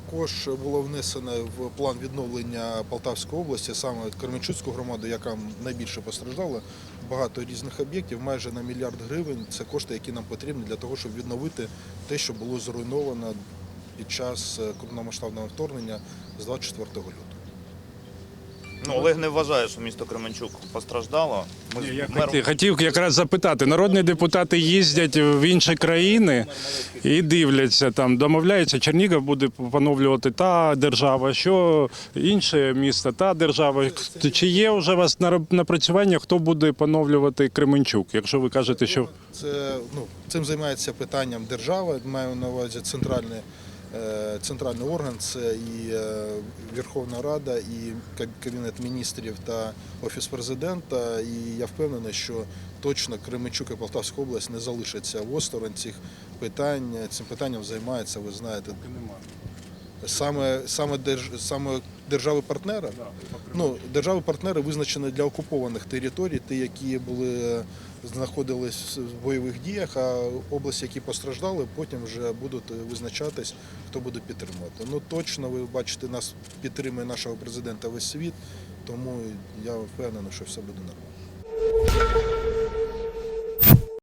також було внесено в план відновлення Полтавської області, саме Кременчуцьку громаду, яка найбільше постраждала. Багато різних об'єктів, майже на мільярд гривень. Це кошти, які нам потрібні для того, щоб відновити те, що було зруйновано під час крупномасштабного вторгнення з 24 лютого. Ну, Олег не вважає, що місто Кременчук постраждало. Ми з Я мером- хотів, хотів якраз запитати. Народні депутати їздять в інші країни і дивляться там, домовляються, Чернігів буде поновлювати та держава, що інше місто, та держава. Чи є вже у вас на- напрацювання, хто буде поновлювати Кременчук? Якщо ви кажете, що Це ну цим займається питанням держава. Маю на увазі центральний, е, центральний орган, це і е, Верховна Рада, і Кабінет міністрів та Офіс президента. І я впевнений, що точно Кременчук і Полтавська область не залишаться осторонь цих питань. Цим питанням займається, ви знаєте, саме, саме, держ, саме держави-партнера. Ну, держави-партнери визначені для окупованих територій, ті, які були знаходились в бойових діях, а області, які постраждали, потім вже будуть визначатись, хто буде підтримувати. Ну точно ви бачите, нас підтримує нашого президента весь світ, тому я впевнений, що все буде нормально.